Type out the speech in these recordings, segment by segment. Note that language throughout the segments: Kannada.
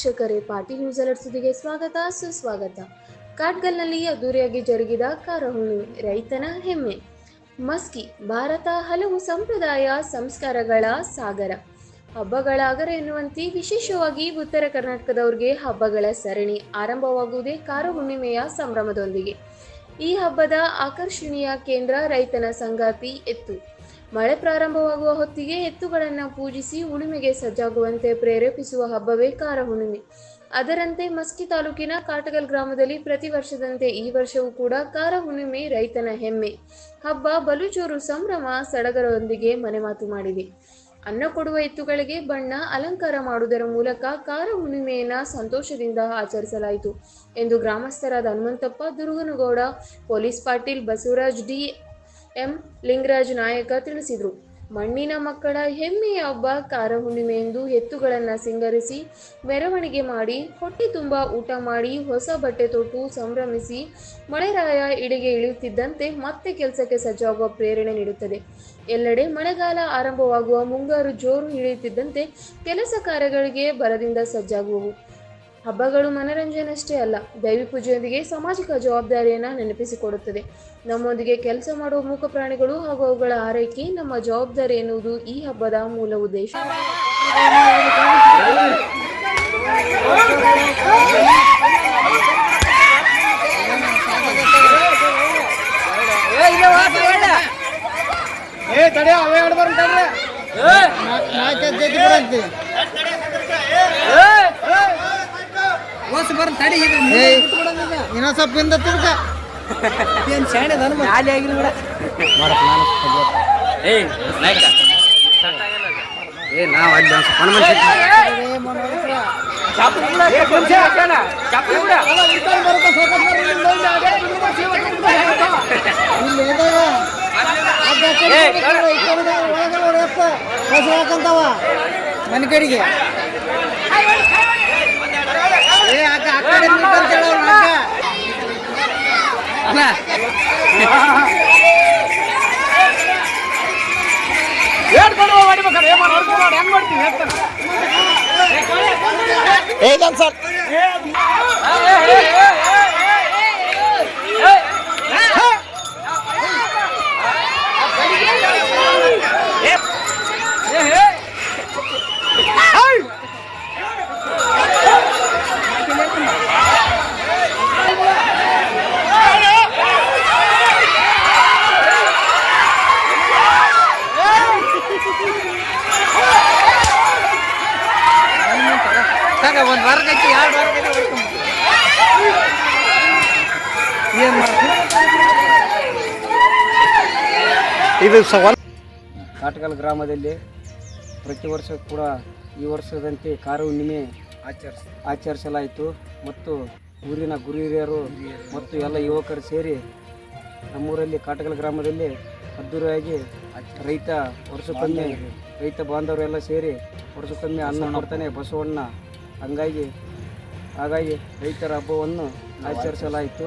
ವೀಕ್ಷಕರೇ, ಪಾರ್ಟಿ ನ್ಯೂಸ್ ಅಲರ್ಟ್ ಸುದ್ದಿಗೆ ಸ್ವಾಗತ, ಸುಸ್ವಾಗತ. ಕಾಟ್ಗಲ್ನಲ್ಲಿ ಅದ್ದೂರಿಯಾಗಿ ಜರುಗಿದ ಕಾರಹುಣಿ, ರೈತನ ಹೆಮ್ಮೆ. ಮಸ್ಕಿ, ಭಾರತ ಹಲವು ಸಂಪ್ರದಾಯ ಸಂಸ್ಕಾರಗಳ ಸಾಗರ. ಹಬ್ಬಗಳಾಗರ ಎನ್ನುವಂತೆ ವಿಶೇಷವಾಗಿ ಉತ್ತರ ಕರ್ನಾಟಕದವ್ರಿಗೆ ಹಬ್ಬಗಳ ಸರಣಿ ಆರಂಭವಾಗುವುದೇ ಕಾರ ಹುಣ್ಣಿಮೆಯ ಸಂಭ್ರಮದೊಂದಿಗೆ. ಈ ಹಬ್ಬದ ಆಕರ್ಷಣೀಯ ಕೇಂದ್ರ ರೈತನ ಸಂಗಾತಿ ಎತ್ತು. ಮಳೆ ಪ್ರಾರಂಭವಾಗುವ ಹೊತ್ತಿಗೆ ಎತ್ತುಗಳನ್ನು ಪೂಜಿಸಿ ಉಳುಮೆಗೆ ಸಜ್ಜಾಗುವಂತೆ ಪ್ರೇರೇಪಿಸುವ ಹಬ್ಬವೇ ಕಾರ ಹುಣ್ಣಿಮೆ ಅದರಂತೆ ಮಸ್ಕಿ ತಾಲೂಕಿನ ಕಾಟಗಲ್ ಗ್ರಾಮದಲ್ಲಿ ಪ್ರತಿ ವರ್ಷದಂತೆ ಈ ವರ್ಷವೂ ಕೂಡ ಕಾರ ಹುಣ್ಣಿಮೆ ರೈತನ ಹೆಮ್ಮೆ. ಹಬ್ಬ ಬಲುಚೂರು ಸಂಭ್ರಮ ಸಡಗರದೊಂದಿಗೆ ಮನೆಮಾತು ಮಾಡಿದೆ. ಅನ್ನ ಕೊಡುವ ಎತ್ತುಗಳಿಗೆ ಬಣ್ಣ ಅಲಂಕಾರ ಮಾಡುವುದರ ಮೂಲಕ ಕಾರ ಹುಣ್ಣಿಮೆಯನ್ನ ಸಂತೋಷದಿಂದ ಆಚರಿಸಲಾಯಿತು ಎಂದು ಗ್ರಾಮಸ್ಥರಾದ Hanumanthappa, Duruganagouda, police Patil Basavaraj, D M. Lingaraja Nayaka ತಿಳಿಸಿದರು. ಮಣ್ಣಿನ ಮಕ್ಕಳ ಹೆಮ್ಮೆಯ ಹಬ್ಬ ಕಾರ ಹುಣ್ಣಿಮೆ ಎಂದು ಎತ್ತುಗಳನ್ನು ಸಿಂಗರಿಸಿ, ಮೆರವಣಿಗೆ ಮಾಡಿ, ಹೊಟ್ಟೆ ತುಂಬ ಊಟ ಮಾಡಿ, ಹೊಸ ಬಟ್ಟೆ ತೊಟ್ಟು ಸಂಭ್ರಮಿಸಿ, ಮಳೆರಾಯ ಇಡೆಗೆ ಇಳಿಯುತ್ತಿದ್ದಂತೆ ಮತ್ತೆ ಕೆಲಸಕ್ಕೆ ಸಜ್ಜಾಗುವ ಪ್ರೇರಣೆ ನೀಡುತ್ತದೆ. ಎಲ್ಲೆಡೆ ಮಳೆಗಾಲ ಆರಂಭವಾಗುವ ಮುಂಗಾರು ಜೋರು ಇಳಿಯುತ್ತಿದ್ದಂತೆ ಕೆಲಸ ಕಾರ್ಯಗಳಿಗೆ ಬರದಿಂದ ಸಜ್ಜಾಗುವವು. ಹಬ್ಬಗಳು ಮನರಂಜನೆಯಷ್ಟೇ ಅಲ್ಲ ದೈವಿ ಪೂಜೆಯೊಂದಿಗೆ ಸಾಮಾಜಿಕ ಜವಾಬ್ದಾರಿಯನ್ನು ನೆನಪಿಸಿಕೊಡುತ್ತದೆ. ನಮ್ಮೊಂದಿಗೆ ಕೆಲಸ ಮಾಡುವ ಮೂಕ ಪ್ರಾಣಿಗಳು ಹಾಗೂ ಅವುಗಳ ಆರೈಕೆ ನಮ್ಮ ಜವಾಬ್ದಾರಿ ಎನ್ನುವುದು ಈ ಹಬ್ಬದ ಮೂಲ ಉದ್ದೇಶ. ಏ ಎರಡು ಬರ್ ತಡಿ ಇನ್ನೊಂದ್ ಸ್ವಲ್ಪ ಹಿಂದ ತಿರ್ಗ ಏನ್ ಶಾಣೆ ನಾನು ಖಾಲಿ ಆಗಿಲ್ಲ ಬಿಡ ಏಯ್ ನಾಯ್ಕ ಏ ನಾವು ಅಲ್ಲಿ ಒಂದು ಮನ್ಮನ್ ಇಲ್ಲಿ ಎದಾಗ ಮನೆ ಕಡೆಗೆ అన్న ఏడుకోడు వాడి మొక్కడు ఏమన్నా అనుకోడు ఎంగ్ పడుతుంది చెప్తాను ఏదం సార్ ಒಂದ್ ವಾರ ಕೈತಿ ಎರಡು ವಾರ ಕೈತಿ ಏನ್ ಇದು ಸವಾಲ್ ಕಾಟಗಲ್ ಗ್ರಾಮದಲ್ಲಿ ಪ್ರತಿ ವರ್ಷ ಕೂಡ ಈ ವರ್ಷದಂತೆ ಕಾರು ಹುಣ್ಣಿಮೆ ಆಚರಿಸ ಆಚರಿಸಲಾಯಿತು. ಮತ್ತು ಊರಿನ ಗುರು ಹಿರಿಯರು ಮತ್ತು ಎಲ್ಲ ಯುವಕರು ಸೇರಿ ನಮ್ಮೂರಲ್ಲಿ ಕಾಟಗಲ್ ಗ್ರಾಮದಲ್ಲಿ ಅದ್ದೂರಿಯಾಗಿ ರೈತ ವರ್ಷಕ್ಕೊಮ್ಮೆ ರೈತ ಬಾಂಧವರೆಲ್ಲ ಸೇರಿ ವರ್ಷಕ್ಕೊಮ್ಮೆ ಅನ್ನ ಕೊಡ್ತಾನೆ ಬಸವಣ್ಣ ಹಂಗಾಗಿ ಹಾಗಾಗಿ ರೈತರ ಹಬ್ಬವನ್ನು ಆಚರಿಸಲಾಯಿತು.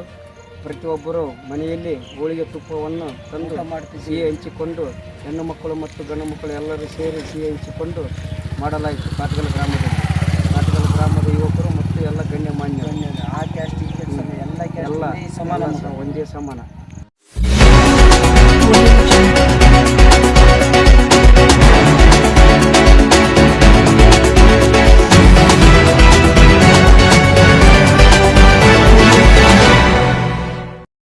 ಪ್ರತಿಯೊಬ್ಬರು ಮನೆಯಲ್ಲಿ ಹೋಳಿಗೆ ತುಪ್ಪವನ್ನು ತಂದು ಸಿಹಿ ಹಂಚಿಕೊಂಡು ಹೆಣ್ಣು ಮಕ್ಕಳು ಮತ್ತು ಗಂಡು ಮಕ್ಕಳು ಎಲ್ಲರೂ ಸೇರಿ ಸಿಹಿ ಹಂಚಿಕೊಂಡು ಮಾಡಲಾಯಿತು ಕಾಟಗಲ್ ಗ್ರಾಮದಲ್ಲಿ. ಕಾಟಗಲ್ ಗ್ರಾಮದ ಯುವಕರು ಮತ್ತು ಎಲ್ಲ ಗಣ್ಯಮಾನ್ಯ ಎಲ್ಲ ಸಮಾನ. ಒಂದೇ ಸಮಾನ.